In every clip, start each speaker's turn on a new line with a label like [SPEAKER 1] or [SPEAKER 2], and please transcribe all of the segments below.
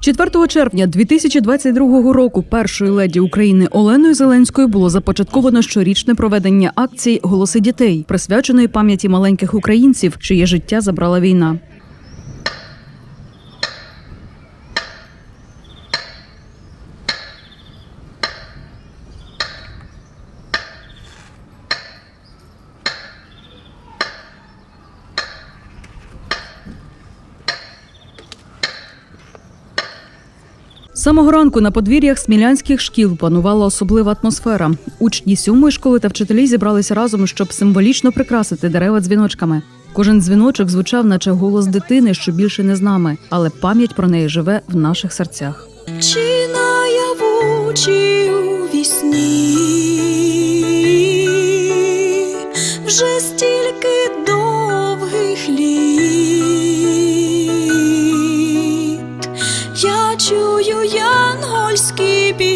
[SPEAKER 1] 4 червня 2022 року першої леді України Оленою Зеленською було започатковано щорічне проведення акції Голоси дітей, присвяченої пам'яті маленьких українців, чиє життя забрала війна. Самого ранку на подвір'ях смілянських шкіл панувала особлива атмосфера. Учні сьомої школи та вчителі зібралися разом, щоб символічно прикрасити дерева дзвіночками. Кожен дзвіночок звучав, наче голос дитини, що більше не з нами, але пам'ять про неї живе в наших серцях.
[SPEAKER 2] Чи наяву, чи у вісні вже стільки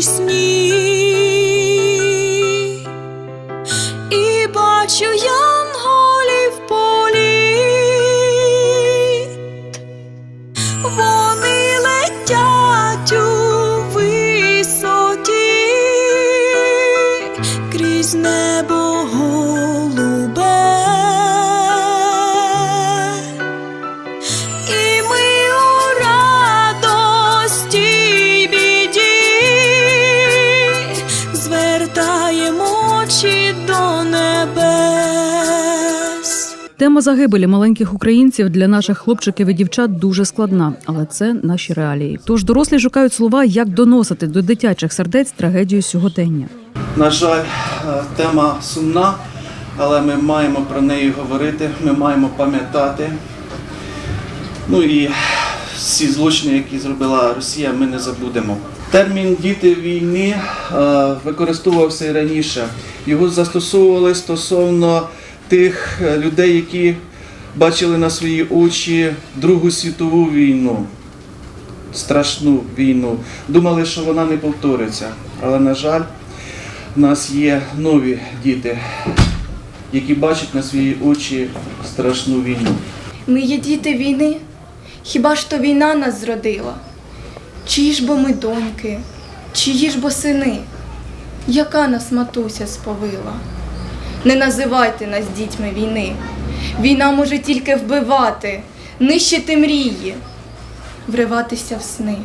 [SPEAKER 2] пісні. І бачу янголів
[SPEAKER 1] Тема загибелі маленьких українців для наших хлопчиків і дівчат дуже складна, але це наші реалії. Тож дорослі шукають слова, як доносити до дитячих сердець трагедію сьогодення.
[SPEAKER 3] На жаль, е, тема сумна, але ми маємо про неї говорити, ми маємо пам'ятати. Ну і всі злочини, які зробила Росія, ми не забудемо. Термін діти війни е, використовувався і раніше. Його застосовували стосовно тих е, людей, які бачили на свої очі Другу світову війну, страшну війну. Думали, що вона не повториться. Але, на жаль, у нас є нові діти, які бачать на свої очі страшну війну.
[SPEAKER 4] Ми є діти війни, хіба ж то війна нас зродила? Чиї ж бо ми доньки, чиї ж бо сини, яка нас матуся сповила? Не називайте нас дітьми війни. Війна може тільки вбивати, нищити мрії, вриватися в сни.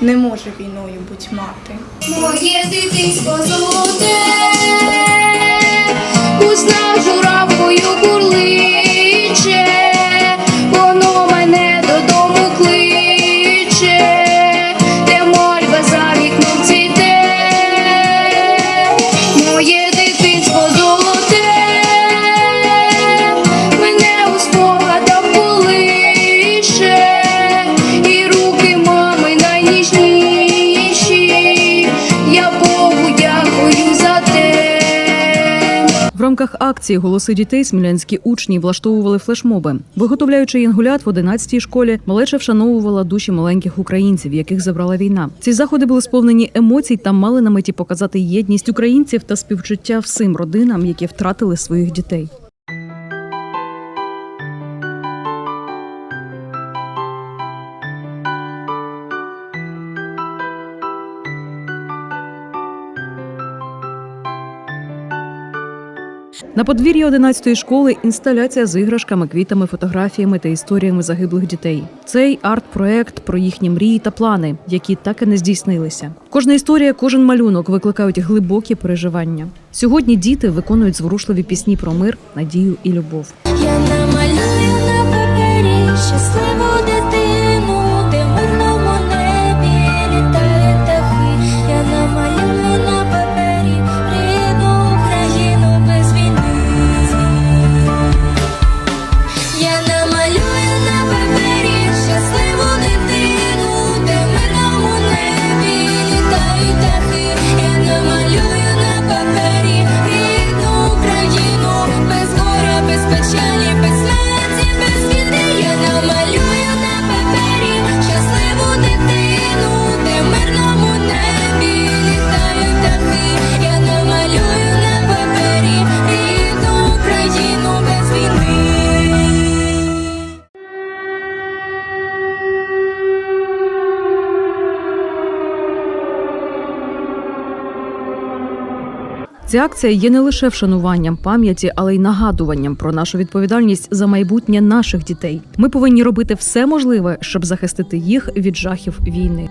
[SPEAKER 4] Не може війною будь мати.
[SPEAKER 5] Моє дитинство золоте,
[SPEAKER 1] рамках акції Голоси дітей смілянські учні влаштовували флешмоби. Виготовляючи янгулят в 11-й школі, малеча вшановувала душі маленьких українців, яких забрала війна. Ці заходи були сповнені емоцій та мали на меті показати єдність українців та співчуття всім родинам, які втратили своїх дітей. На подвір'ї 11-ї школи інсталяція з іграшками, квітами, фотографіями та історіями загиблих дітей. Цей арт-проект про їхні мрії та плани, які так і не здійснилися. Кожна історія, кожен малюнок викликають глибокі переживання. Сьогодні діти виконують зворушливі пісні про мир, надію і любов.
[SPEAKER 2] Я намалюю на папері щасливу
[SPEAKER 1] Ця акція є не лише вшануванням пам'яті, але й нагадуванням про нашу відповідальність за майбутнє наших дітей. Ми повинні робити все можливе, щоб захистити їх від жахів війни.